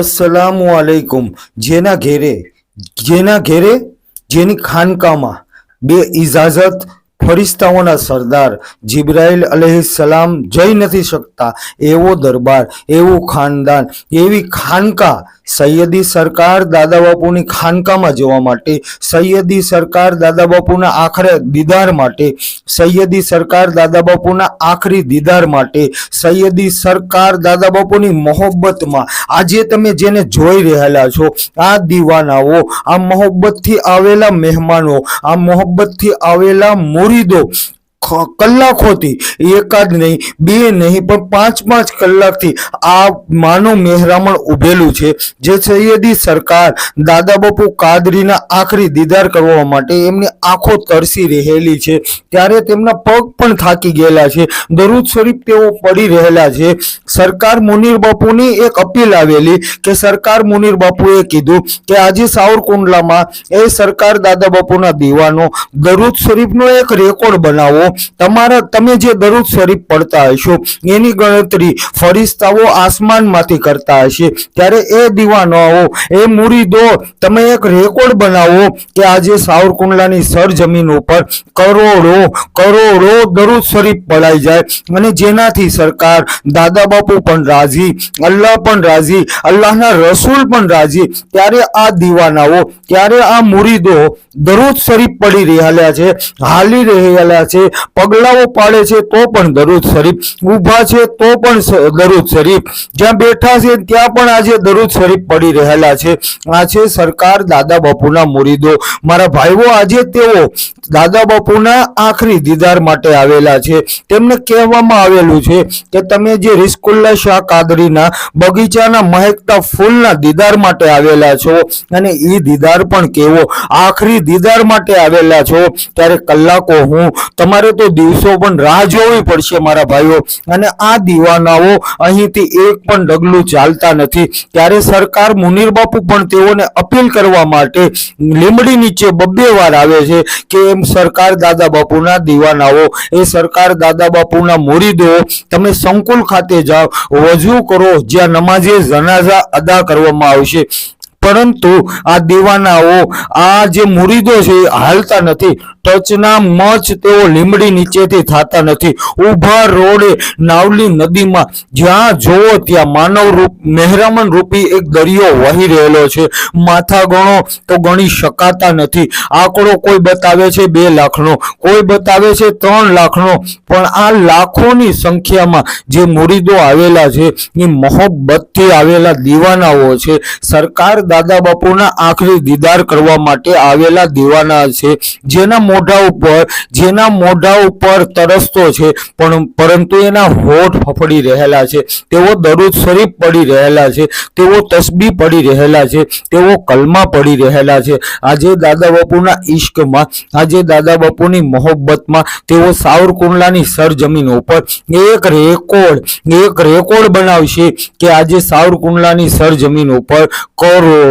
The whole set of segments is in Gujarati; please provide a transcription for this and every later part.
અસલામુ અલૈકુમ. જેના ઘેરે જેના ઘેરે, જેની ખાનકામાં બે ઇજાઝત ફરિસ્તાઓના સરદાર જિબ્રાઇલ અલૈહિસ્સલામ જઈ નથી શકતા. એવો દરબાર, એવું ખાનદાન, એવી ખાનકા સૈયદી સરકાર દાદા બાપુની ખાનકામાં જવા માટે, સૈયદી સરકાર દાદા બાપુના આખરે દીદાર માટે, સૈયદી સરકાર દાદા બાપુના આખરી દીદાર માટે, સૈયદી સરકાર દાદા બાપુની મોહબ્બતમાં. આજે તમે જેને જોઈ રહેલા છો, આ દીવાનાઓ, આ મોહબ્બતથી આવેલા મહેમાનો, આ મોહબ્બતથી આવેલા મુરીદો કલાકોથી એકાદ નહીં, બે નહીં, પણ પાંચ પાંચ કલાકથી આ માનો મહેરામણ ઉભેલું છે. જે સૈયદી સરકાર, દાદા બાપુ કાદરીના આખરી દીદાર કરવા માટે એમની આંખો તરસી રહેલી છે. ત્યારે તેમના પગ પણ થાકી ગયેલા છે. દરૂદ શરીફ તેઓ પડી રહેલા છે. સરકાર મુનીર બાપુની એક અપીલ આવેલી કે સરકાર મુનીર બાપુએ કીધું કે આજે સાવરકુંડલામાં એ સરકાર દાદા બાપુના દીવાનો દરૂદ શરીફનો એક રેકોર્ડ બનાવો. તમારા તમે જે દરરોજ શરીફ પડતા હશો, એની ગણતરી ફરિશ્તાઓ આસમાનમાંથી કરતા હશે. ત્યારે એ દીવાનાઓ એ મુરીદો, તમે એક રેકોર્ડ બનાવો કે આજે સાવરકુંડલાની સરજમીન ઉપર કરોડો કરોડો દરરોજ શરીફ પડાઈ જાય. અને જેનાથી સરકાર દાદા બાપુ પણ રાજી, અલ્લાહ પણ રાજી, અલ્લાહના રસૂલ પણ રાજી, ત્યારે આ દીવાનાઓ, ત્યારે આ મુરીદો દરરોજ શરીફ પડી રહેલા છે, હાલી રહેલા છે. પગલાઓ પાડે છે તો પણ દરરોજ શરીફ. ઊભા છે તો પણ દરરોજ શરીફ. જ્યાં બેઠા છે ત્યાં પણ આજે દરરોજ શરીફ પડી રહેલા છે. આ છે સરકાર દાદા બાપુના મુરીદો. મારા ભાઈઓ, આજે તેઓ દાદા બાપુના આખરી દીદાર માટે આવેલા છે. તેમને કહેવામાં આવેલું છે કે તમે જે રિસ્કુલ્લા શાહ કાદરીના બગીચાના મહેકતા ફૂલના દીદાર માટે આવેલા છો અને એ દીદાર પણ કેવો? આખરી દીદાર માટે આવેલા છો. ત્યારે કલાકો હું તમારે તો દિવસો પણ રાહ જોવી પડશે મારા ભાઈઓ. અને આ દીવાનાઓ અહીંથી એક પણ ડગલું ચાલતા નથી. ત્યારે સરકાર મુનીર બાપુ પણ તેઓને અપીલ કરવા માટે લીમડી નીચે બબ્બે વાર આવે છે કે એમ સરકાર દાદા બાપુના દીવાનાઓ, એ સરકાર દાદા બાપુના મુરીદો તમે સંકુલ ખાતે જાઓ, વજુ કરો, જ્યાં નમાઝે જનાઝા અદા કરવામાં આવશે. પરંતુ આ દીવાનાઓ, આ જે મુરીદો છે એ હાલતા નથી. ટચના મચ તેઓ લીમડી નીચેથી થતા નથી. ઊભા રોડે નાવલી નદીમાં જ્યાં જોવો ત્યાં માનવ રૂપ, મહેરામણ રૂપી એક દરિયો વહી રહેલો છે. માથા ગણો તો ગણી શકાતા નથી. આંકડો કોઈ બતાવે છે બે લાખનો, કોઈ બતાવે છે ત્રણ લાખનો, પણ આ લાખોની સંખ્યામાં જે મુરીદો આવેલા છે, એ મોહબ્બતથી આવેલા દીવાનાઓ છે. સરકાર દાદા બાપુના આખરી દીદાર કરવા માટે આવેલા દીવાના છે. જેના મોઢા ઉપર, જેના મોઢા ઉપર તરસતો છે, પણ પરંતુ એના હોઠ ફફડી રહેલા છે. તેઓ દરુદ શરીફ પડી રહેલા છે. તેઓ તસબી પડી રહેલા છે. તેઓ કલમા પડી રહેલા છે. આજે દાદા બાપુના ઈશ્કમાં, આજે દાદા બાપુની મોહબ્બતમાં તેઓ સાવરકુંડલાની સરજમીન ઉપર એક રેકોર્ડ એક રેકોર્ડ બનાવશે કે આજે સાવરકુંડલાની સરજમીન ઉપર કરોડો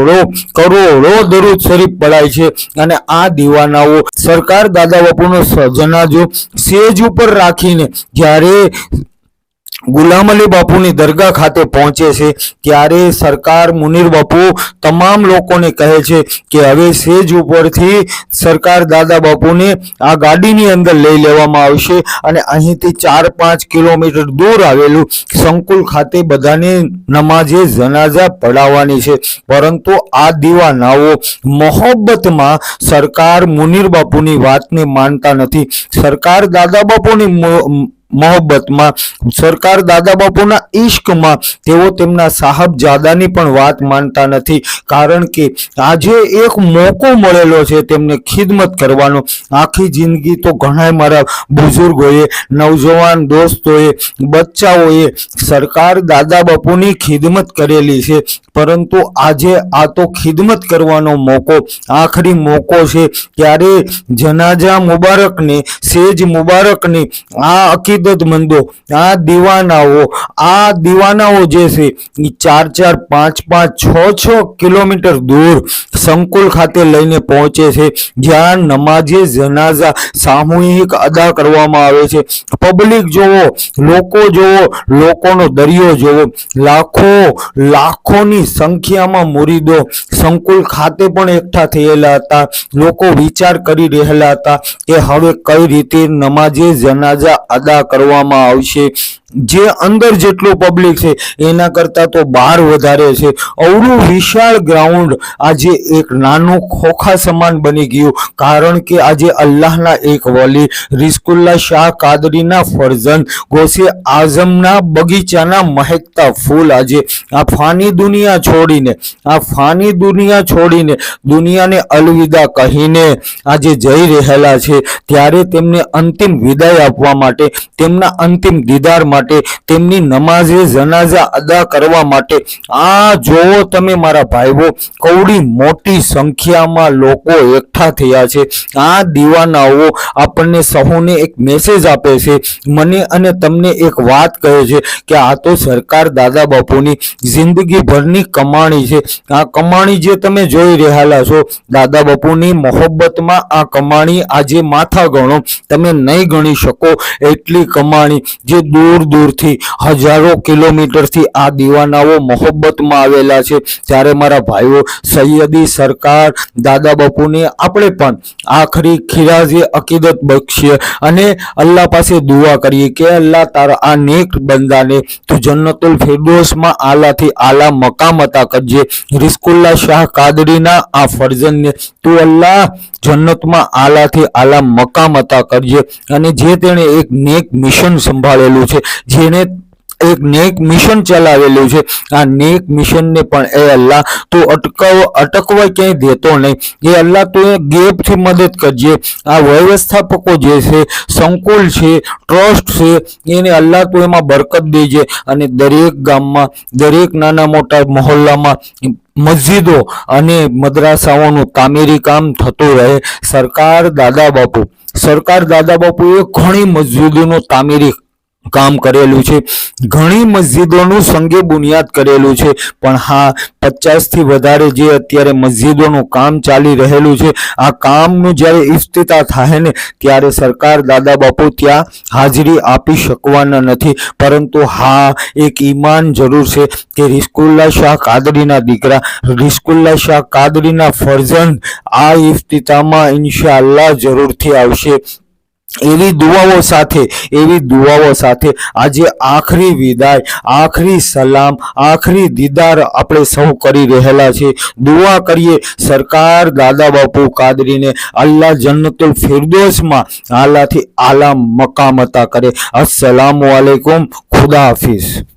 કરોડો દરૂદ શરીફ પડાય છે. અને આ દીવાનાઓ સરકાર દાદા બાપુનો સજનાજો જનાજો સેજ ઉપર રાખીને જ્યારે ગુલામ અલી બાપુની દરગાહ ખાતે પહોંચે છે. ત્યારે સરકાર મુનીર બાપુ તમામ લોકોને કહે છે કે હવે સેજ ઉપરથી સરકાર દાદા બાપુને આ ગાડીની અંદર લઈ લેવામાં આવશે અને અહીંથી ચાર પાંચ કિલોમીટર દૂર આવેલું સંકુલ ખાતે બધાને નમાજે જનાઝા પડાવવાની છે. પરંતુ આ દીવાનાઓ મોહબ્બતમાં સરકાર મુનીર બાપુની વાતને માનતા નથી. સરકાર દાદા બાપુની મોહબ્બતમાં. સરકાર દાદા બાપુના ઈશ્કમાં તેઓ તેમના સાહબજાદાની પણ વાત માનતા નથી. કારણ કે આજે એક મોકો મળેલો છે તેમને ખિદમત કરવાનો. આખી જિંદગી તો ઘણા મારા બુઝુર્ગોએ, નવજવાન દોસ્તોએ, બચ્ચાઓએ સરકાર દાદા બાપુની ખિદમત કરેલી છે. પરંતુ આજે આ તો ખિદમત કરવાનો મોકો, આખરી મોકો છે. ત્યારે જનાજા મુબારકને, સેજ મુબારકની આ અકીદ અકીદતમંદો આ દીવાનાઓ આ દીવાનાઓ જે છે એ ચાર ચાર પાંચ પાંચ છ છ કિલોમીટર દૂર સંકુલ ખાતે લઈને પહોંચે છે, જ્યાં નમાજે જનાઝા સામૂહિક અદા કરવામાં આવે છે. પબ્લિક જોવો, લોકો જોવો, લોકોનો દરિયો જોવો, લાખો, લાખોની સંખ્યામાં મુરીદો સંકુલ ખાતે પણ એકઠા થયેલા હતા. લોકો વિચાર કરી રહેલા હતા કે હવે કઈ રીતે નમાજે જનાઝા અદા કરવામાં આવશે. જે અંદર જેટલું પબ્લિક છે, એના કરતાં તો બહાર વધારે છે. અવડું વિશાળ ગ્રાઉન્ડ આજે એક નાનું ખોખા સમાન બની ગયું, કારણ કે આજે અલ્લાહના એક વલી રિસ્કુલ્લા શાહ કાદરીના ફરજન, ગોસે આઝમના બગીચાના મહેકતા ફૂલ આજે આ ફાની દુનિયા છોડીને, આ ફાની દુનિયા છોડીને દુનિયાને અલવિદા કહીને આજે જઈ રહેલા છે. ત્યારે તેમને અંતિમ વિદાય આપવા માટે, તેમના અંતિમ દીદાર માટે તેમની નમાઝે જનાઝા અદા કરવા માટે. આ જોવો તમે મારા ભાઈઓ, કવડી મોટી સંખ્યામાં લોકો એકઠા થયા છે. આ દીવાનાઓ આપણને સહુને એક મેસેજ આપે છે. મને અને તમને એક વાત કહે છે કે આ તો સરકાર દાદા બાપુની જિંદગીભરની કમાણી છે. આ કમાણી જે તમે જોઈ રહેલા છો દાદા બાપુની મોહબ્બતમાં આ કમાણી આજે માથા ગણો. તમે નહીં ગણી શકો એટલી કમાણી જે દૂર દૂરથી હજારો કિલોમીટરથી આ દીવાનાઓ મોહબ્બતમાં આવેલા છે. ત્યારે મારા ભાઈઓ, સૈયદી સરકાર, દાદા બાપુને આપણે પણ આખરી ખીરાજે અકીદત બક્ષીએ અને અલ્લાહ પાસે દુઆ કરીએ કે અલ્લાહ તારા આ નેક બંદાને તું જન્નતુલ ફિરદોસમાં આલાથી આલા મકામ અતા કરજે. રિસ્કુલ્લા શાહ કાદરીના આ ફરજનને તું અલ્લાહ જન્નતમાં આલાથી આલા મકામ અતા કરજે અને જે તેણે એક નેક મિશન સંભાળેલું છે જેને એક નેક મિશન ચલાવેલું છે. આ નેક મિશનને પણ એ અલ્લાહ તો અટકાવ અટકવા ક્યાંય દેતો નહીં. એ અલ્લાહ તો એ ગેપથી મદદ કરજે. આ વ્યવસ્થાપકો જે છે, સંકુલ છે, ટ્રસ્ટ છે, એને અલ્લાહ તો એમાં બરકત દેજે. અને દરેક ગામમાં, દરેક નાના મોટા મહોલ્લામાં મસ્જિદો અને મદ્રાસાઓનું કામેરી કામ થતું રહે. સરકાર દાદા બાપુ, સરકાર દાદા બાપુએ ઘણી મસ્જિદોનું તામીરી કામ કરેલું છે. ઘણી મસ્જિદોનું સંગે બુનિયાદ કરેલું છે. પણ હા, પચાસથી વધારે જે અત્યારે મસ્જિદોનું કામ ચાલી રહેલું છે, આ કામનું જ્યારે ઇફ્તિતા થાય ને, ત્યારે સરકાર દાદા બાપુ ત્યાં હાજરી આપી શકવાના નથી. પરંતુ હા, એક ઈમાન જરૂર છે કે રિસ્કુલ્લા શાહ કાદરીના દીકરા રિસ્કુલ્લા શાહ કાદરીના ફરજન આ ઇફ્તિતામાં ઇન્શાલ્લાહ જરૂરથી આવશે. એવી દુઆઓ સાથે, એવી દુઆઓ સાથે આજે આખરી વિદાય, આખરી સલામ, આખરી દીદાર આપણે સૌ કરી રહેલા છે. દુઆ કરીએ સરકાર દાદા બાપુ કાદરીને, અલ્લાહ જન્નતુલ ફિરદોસમાં આલાથી આલા મકામતા કરે. અસ્સલામુ આલેકુમ ખુદા હાફિઝ.